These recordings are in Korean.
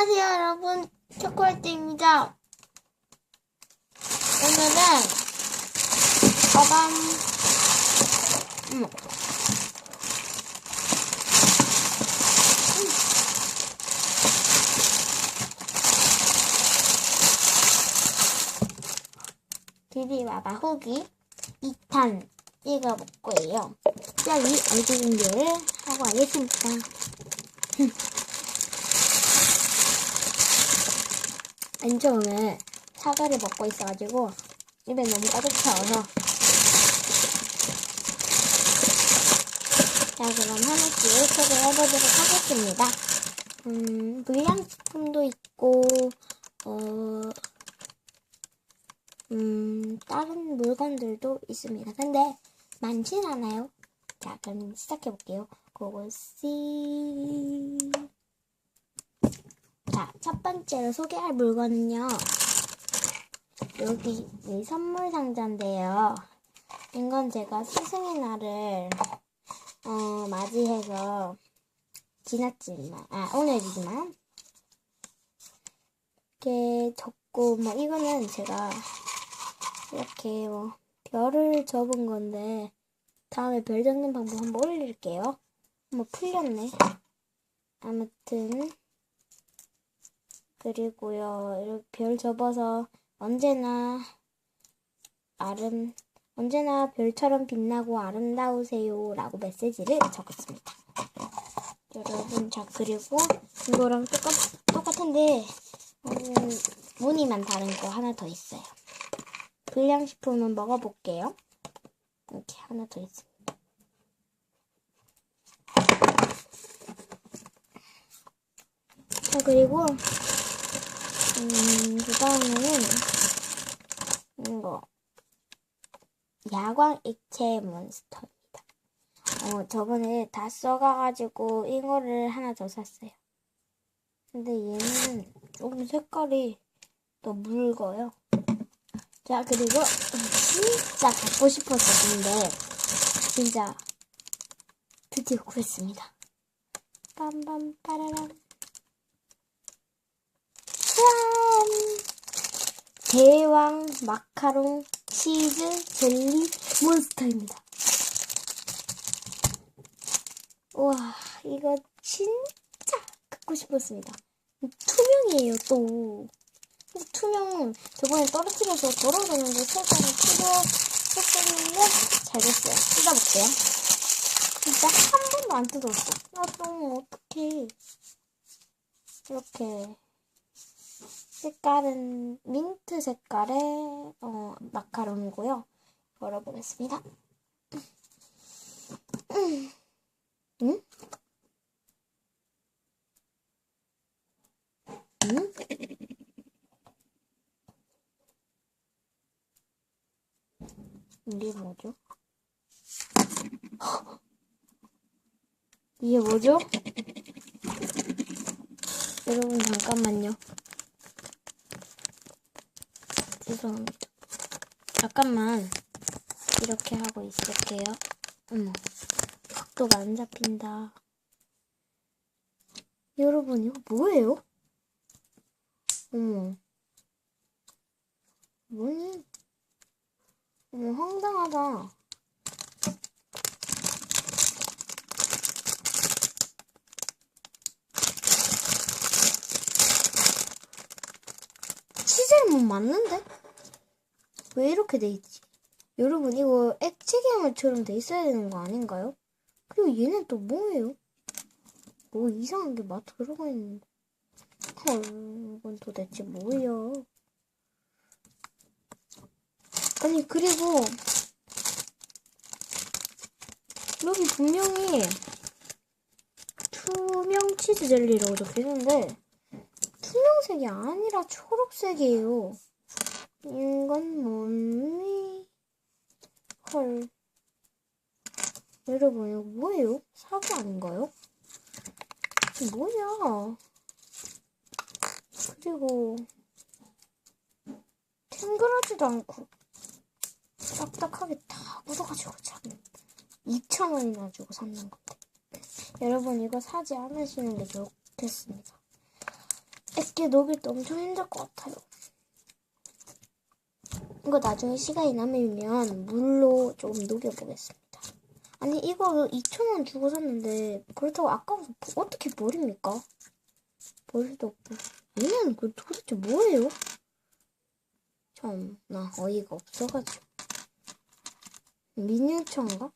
안녕하세요, 여러분. 초콜릿입니다. 오늘은 어반, 음. 비비바바 후기 2탄 읽어볼 거예요. 여기 얼굴 공개를 하고 하겠습니다. 맨 처음에 사과를 먹고 있어가지고 입에 너무 가득 차워서 자 그럼 하나씩 소개해보도록 하겠습니다. 음, 불량식품도 있고 어, 음, 다른 물건들도 있습니다. 근데 많진 않아요. 자 그럼 시작해볼게요. 고고씨 자, 첫 번째로 소개할 물건은요. 여기 이 선물 상자인데요. 이건 제가 스승의 날을 어, 맞이해서 지났지만, 아, 오늘이지만 이렇게 적고, 뭐, 이거는 제가 이렇게 뭐, 별을 접은 건데, 다음에 별 접는 방법 한번 올릴게요. 뭐, 풀렸네. 아무튼, 그리고요, 이렇게 별 접어서 언제나 아름, 언제나 별처럼 빛나고 아름다우세요. 라고 메시지를 적었습니다. 여러분, 자, 그리고 이거랑 똑같, 똑같은데, 음, 무늬만 다른 거 하나 더 있어요. 불량식품은 먹어볼게요. 이렇게 하나 더 있습니다. 자, 그리고, 음, 그 다음에는, 이거, 야광 액체 몬스터입니다. 어, 저번에 다 써가가지고, 이거를 하나 더 샀어요. 근데 얘는 조금 색깔이 더 묽어요. 자, 그리고, 진짜 갖고 싶었었는데, 진짜, 드디어 구했습니다. 빰빰, 빠라람. 짠! 대왕 마카롱 치즈 젤리 몬스터입니다. 우와, 이거 진짜 갖고 싶었습니다. 투명이에요, 또. 투명, 저번에 떨어뜨려서 돌아가는데 살짝 뜯어했었는데 잘 됐어요. 뜯어볼게요. 진짜 한 번도 안 뜯었어. 나 너무 어떡해. 이렇게. 색깔은 민트 색깔의 어, 마카롱이고요. 열어보겠습니다. 음? 음? 음? 이게 뭐죠? 이게 뭐죠? 여러분 잠깐만요. 죄송합니다. 잠깐만 이렇게 하고 있을게요. 어머 각도가 안 잡힌다. 여러분 이거 뭐예요? 어머 뭐니? 어머 황당하다. 치즈는 맞는데? 왜 이렇게 돼 있지? 여러분 이거 액체괴물처럼 돼 있어야 되는 거 아닌가요? 그리고 얘는 또 뭐예요? 뭐 이상한 게 막 들어가 있는데 헐 이건 도대체 뭐예요? 아니 그리고 여기 분명히 투명 치즈 젤리라고 적혀있는데 투명색이 아니라 초록색이에요. 이건 뭐니? 헐. 여러분, 이거 뭐예요? 사과 아닌가요? 뭐냐? 그리고, 탱글하지도 않고, 딱딱하게 다 묻어가지고 참. 2,000원이나 주고 샀는 건데. 여러분, 이거 사지 않으시는 게 좋겠습니다. 이렇게 녹일 때 엄청 힘들 것 같아요. 이거 나중에 시간이 남으면 물로 좀 녹여보겠습니다. 아니 이거 2,000원 주고 샀는데 그렇다고 아까워서 버- 어떻게 버립니까? 버릴 수도 없고 얘는 그 도대체 뭐예요? 참나 어이가 없어가지고 미니어처인가?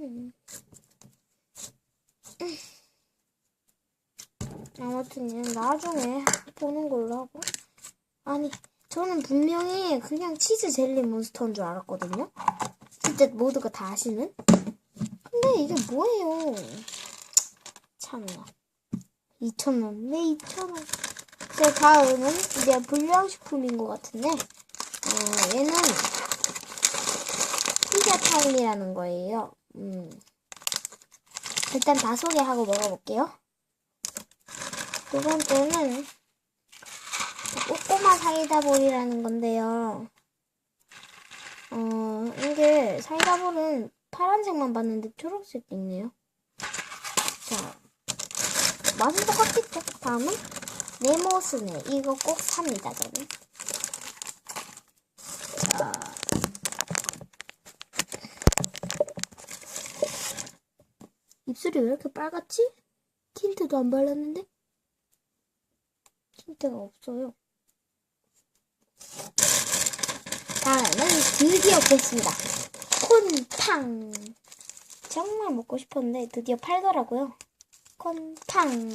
음. 아무튼 얘는 나중에 보는 걸로 하고 아니 저는 분명히 그냥 치즈 젤리 몬스터인 줄 알았거든요. 진짜 모두가 다 아시는? 근데 이게 뭐예요? 참나. 2,000원. 왜 2,000원. 제 다음은 이제 불량식품인 것 같은데 어, 얘는 피자 타임이라는 거예요. 음. 일단 다 소개하고 먹어볼게요. 두 번째는 꼬꼬마 사이다볼이라는 건데요. 어, 이게 사이다볼은 파란색만 봤는데 초록색도 있네요. 자, 맛은 똑같겠죠? 다음은 네모스네. 이거 꼭 삽니다, 저는. 자. 입술이 왜 이렇게 빨갛지? 틴트도 안 발랐는데? 틴트가 없어요. 다음은 드디어 겠습니다. 콘팡. 정말 먹고 싶었는데 드디어 팔더라고요. 콘팡.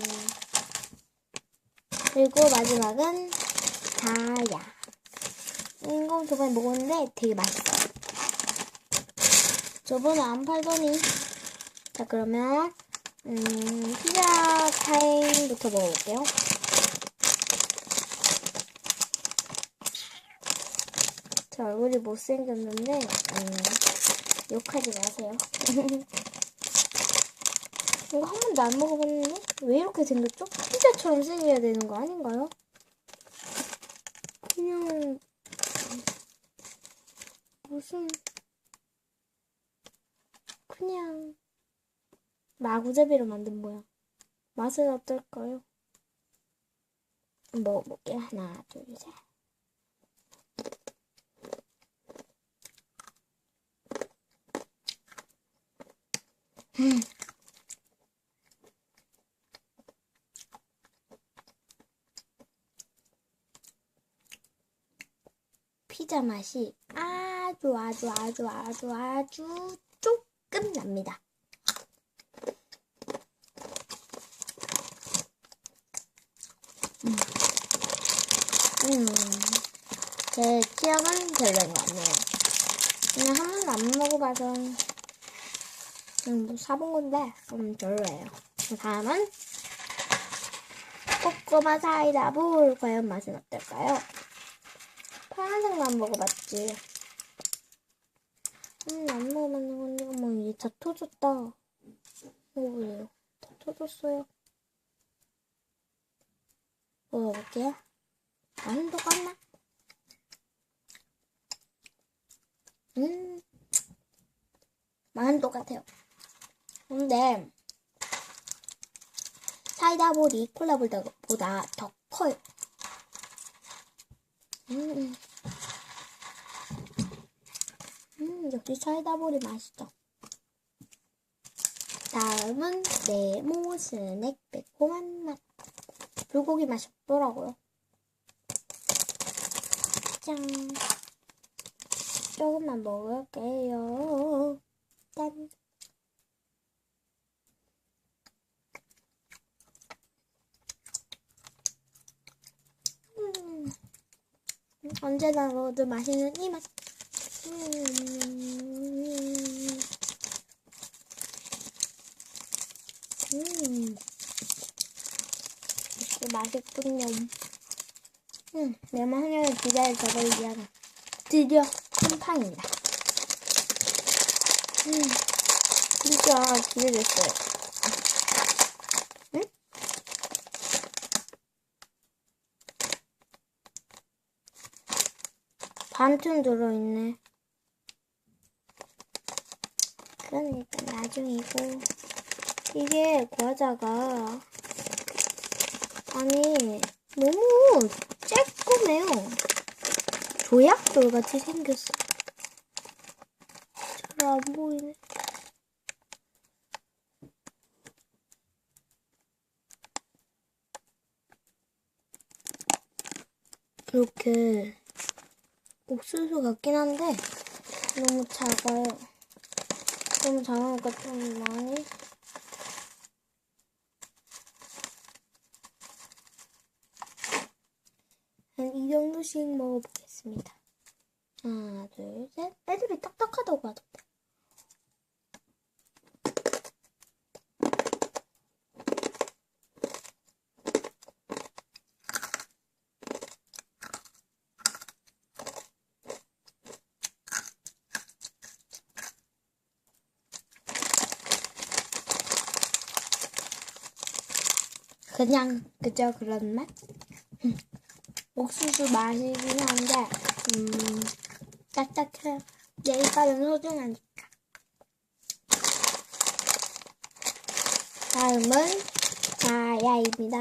그리고 마지막은 다야. 이거 저번에 먹었는데 되게 맛있어요. 저번에 안 팔더니. 자, 그러면, 음, 피자 타임부터 먹어볼게요. 저 얼굴이 못생겼는데, 음, 욕하지 마세요. 이거 한 번도 안 먹어봤는데? 왜 이렇게 생겼죠? 피자처럼 생겨야 되는 거 아닌가요? 그냥, 무슨, 그냥, 마구잡이로 만든 모양. 맛은 어떨까요? 먹어볼게요. 하나, 둘, 셋. 피자 맛이 아주 아주 아주 아주 아주 조금 납니다. 음. 음. 제 취향은 별로인 것 같네요. 그냥 한 번도 안 먹어봐서 음, 뭐 사본 건데 좀 별로예요. 그 다음은 꼬꼬마 사이다 볼 과연 맛은 어떨까요? 파란색만 먹어봤지. 음, 안 먹어봤는 건데 뭐 이게 다 터졌다. 먹어볼래요. 다 터졌어요. 먹어볼게요. 맛은 똑같나? 음, 맛은 똑같아요. 근데 사이다 볼이 콜라보다 더 커요. 음, 음, 역시 사이다 볼이 맛있다. 다음은 네모 스낵 매콤한 맛. 불고기 맛이 없더라고요. 짠. 조금만 먹을게요. 짠. 음. 언제나 먹어도 맛있는 이 맛. 음. 음. 역시 맛있군요. 음, 내만 하려는 기자를 저를 위한 드디어 콩팡입니다. 음, 진짜 기대됐어요. 반틈 들어있네. 그건 일단 나중이고. 이게 과자가 아니, 너무 쬐끔해요. 조약돌 같이 생겼어. 잘 안 보이네. 이렇게 옥수수 같긴 한데 너무 작아요. 너무 작으니까 좀 많이 한 이 정도씩 먹어보겠습니다. 하나, 둘, 셋. 애들이 딱딱하다고 하던데. 그냥 그저 그런 맛? 음, 옥수수 맛이긴 한데 음 딱딱해요. 내 이빨은 소중하니까. 다음은 자야입니다.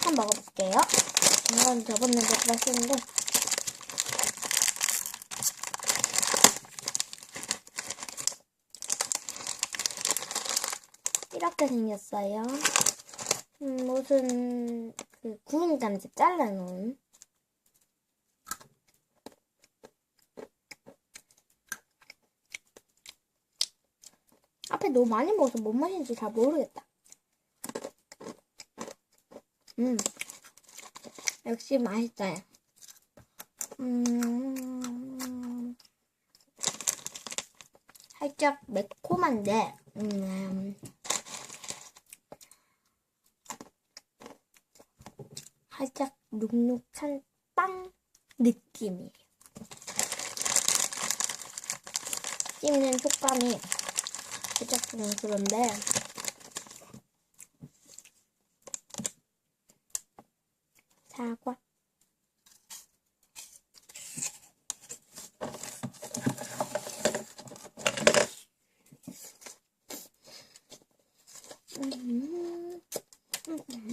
한번 먹어볼게요. 이건 저번에 먹어봤었는데 이렇게 생겼어요. 음, 무슨 그 구운 감자 잘라놓은 앞에 너무 많이 먹어서 뭔 맛인지 잘 모르겠다. 음, 역시 맛있어요. 음, 살짝 매콤한데, 음, 살짝 눅눅한 빵 느낌이에요. 씹는 촉감이 살짝 좀 그런데 사과 음, 음.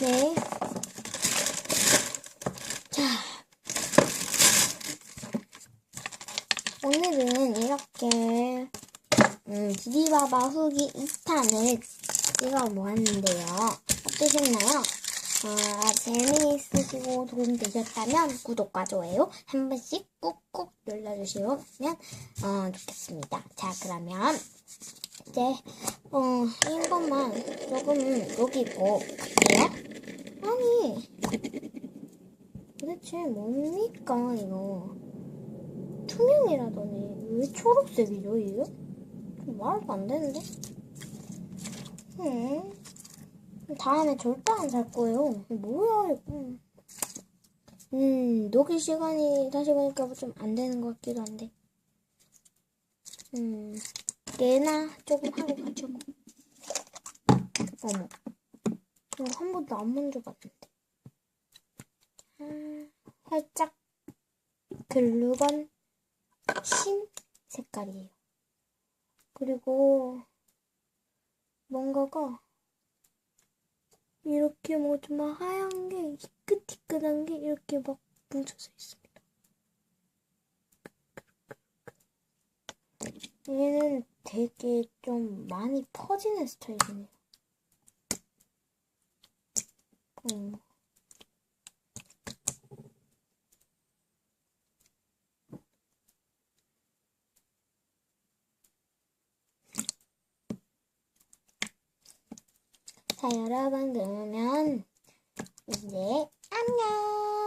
네. 자. 오늘은 이렇게, 음, 디디바바 후기 2탄을 찍어보았는데요. 어떠셨나요? 어, 재미있으시고 도움 되셨다면 구독과 좋아요 한 번씩 꾹꾹 눌러주시면 어, 좋겠습니다. 자, 그러면 이제 어, 이것만 조금 녹이고 갈게요. 아니, 도대체 뭡니까, 이거? 투명이라더니 왜 초록색이죠, 이게? 좀 말도 안 되는데? 음. 다음에 절대 안 살 거예요. 뭐야, 이거. 음, 녹일 시간이 다시 보니까 좀 안 되는 것 같기도 한데. 음, 얘나 조금 하고 가지고. 어머. 한 번도 안 만져봤는데. 아, 살짝 글루건 흰 색깔이에요. 그리고 뭔가가 이렇게 뭐좀 하얀 게 희끗희끗한 게 이렇게 막 뭉쳐져 있습니다. 얘는 되게 좀 많이 퍼지는 스타일이네요. 음. 자, 여러분, 그러면 네, 안녕.